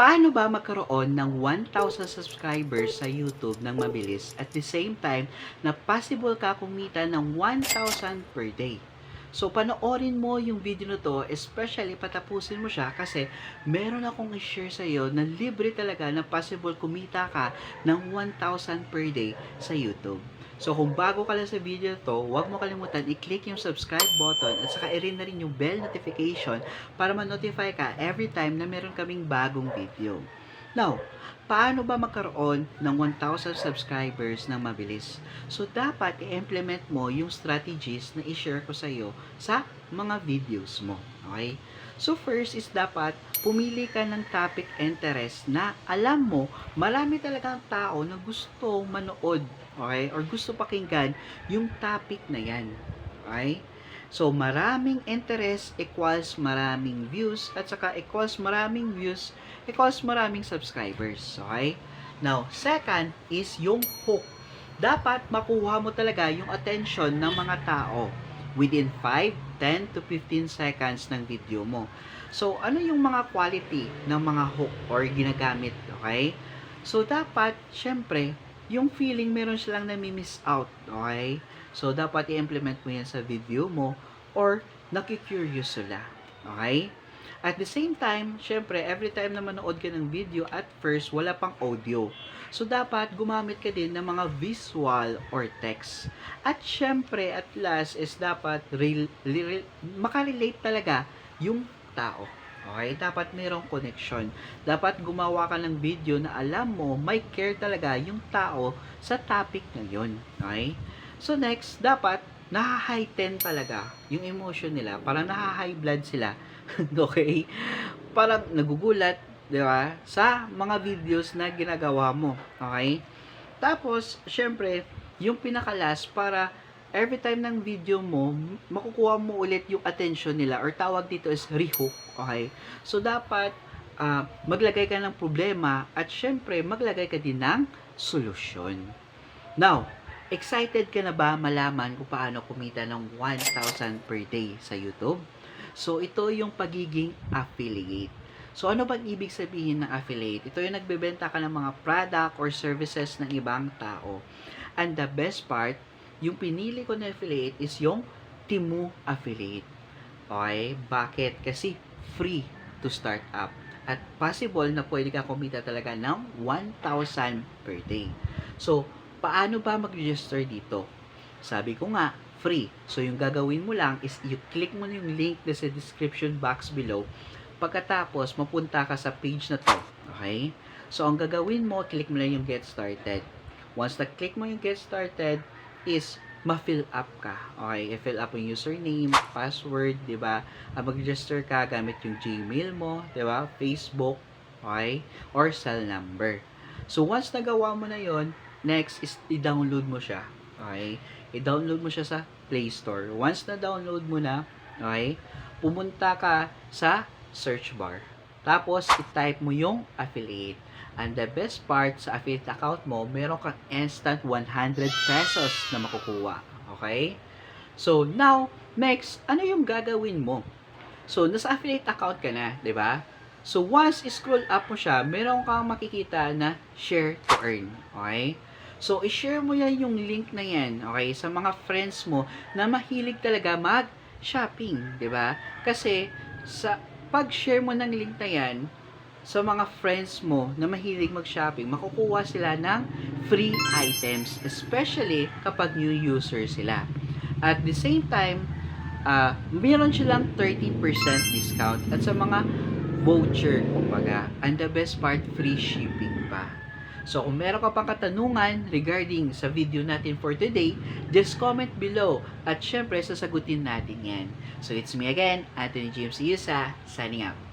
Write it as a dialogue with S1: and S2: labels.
S1: Paano ba magkaroon ng 1,000 subscribers sa YouTube ng mabilis at the same time na possible ka kumita ng 1,000 per day? So, panoorin mo yung video na to, especially patapusin mo siya kasi meron akong i-share sa iyo na libre talaga na possible kumita ka ng 1,000 per day sa YouTube. So, kung bago ka lang sa video to, huwag mo kalimutan i-click yung subscribe button at saka i-ring na rin yung bell notification para ma-notify ka every time na meron kaming bagong video. Now, paano ba magkaroon ng 1,000 subscribers ng mabilis? So, dapat i-implement mo yung strategies na i-share ko sa iyo sa mga videos mo. Okay? So, first is dapat pumili ka ng topic interest na alam mo, marami talagang tao na gusto manood, okay? Or gusto pakinggan yung topic na yan. Okay? So, maraming interest equals maraming views at saka equals maraming views equals maraming subscribers. Okay? Now, second is yung hook. Dapat makuha mo talaga yung attention ng mga tao within 5, 10 to 15 seconds ng video mo. So, ano yung mga quality ng mga hook or ginagamit, okay? So, dapat, syempre, yung feeling meron silang nami-miss out, okay? So, dapat i-implement mo yan sa video mo or nakikurious sila, okay? At the same time, syempre, every time na manood ka ng video, at first, wala pang audio. So, dapat gumamit ka din ng mga visual or text. At syempre, at last, is dapat real, real, makarelate talaga yung tao. Okay? Dapat mayroong connection. Dapat gumawa ka ng video na alam mo, may care talaga yung tao sa topic na yun. Okay? So, next, dapat naha-heighten talaga yung emotion nila. Parang naha-high blood sila. okay? Parang nagugulat, di ba? Sa mga videos na ginagawa mo. Okay? Tapos, syempre, yung pinakalas para every time ng video mo, makukuha mo ulit yung attention nila or tawag dito is rehook. Okay? So, dapat ah, maglagay ka ng problema at syempre, maglagay ka din ng solusyon. Now, excited ka na ba malaman kung paano kumita ng 1,000 per day sa YouTube? So, ito yung pagiging affiliate. So, ano bang ibig sabihin ng affiliate? Ito yung nagbebenta ka ng mga product or services ng ibang tao. And the best part, yung pinili ko na affiliate is yung Timu affiliate. Okay? Bakit? Kasi free to start up. At possible na pwede ka kumita talaga ng 1,000 per day. So, paano ba mag-register dito? Sabi ko nga, free. So, yung gagawin mo lang is you click mo yung link na sa description box below. Pagkatapos, mapunta ka sa page na to. Okay? So, ang gagawin mo, click mo lang yung get started. Once na-click mo yung get started, is ma-fill up ka. Okay? I-fill up yung username, password, di ba? Ah, Mag-register ka gamit yung Gmail mo, di ba? Facebook, okay? Or cell number. So, once nagawa mo na yon next is i-download mo siya. Okay? I-download mo siya sa Play Store. Once na download mo na, okay? Pumunta ka sa search bar. Tapos, i-type mo yung affiliate. And the best part sa affiliate account mo, meron kang instant 100 pesos na makukuha. Okay? So, now, next, ano yung gagawin mo? So, nasa affiliate account ka na, di ba? So, once scroll up mo siya, meron kang makikita na share to earn. Okay? So, i-share mo yan yung link na yan, okay, sa mga friends mo na mahilig talaga mag-shopping, di ba? Kasi, sa pag-share mo ng link na yan, sa mga friends mo na mahilig mag-shopping, makukuha sila ng free items, especially kapag new user sila. At the same time, ah meron silang 30% discount at sa mga voucher, kumbaga. And the best part, free shipping pa. So, kung meron ka pang katanungan regarding sa video natin for today, just comment below at syempre sasagutin natin yan. So, it's me again, Anthony James Iusa, signing out.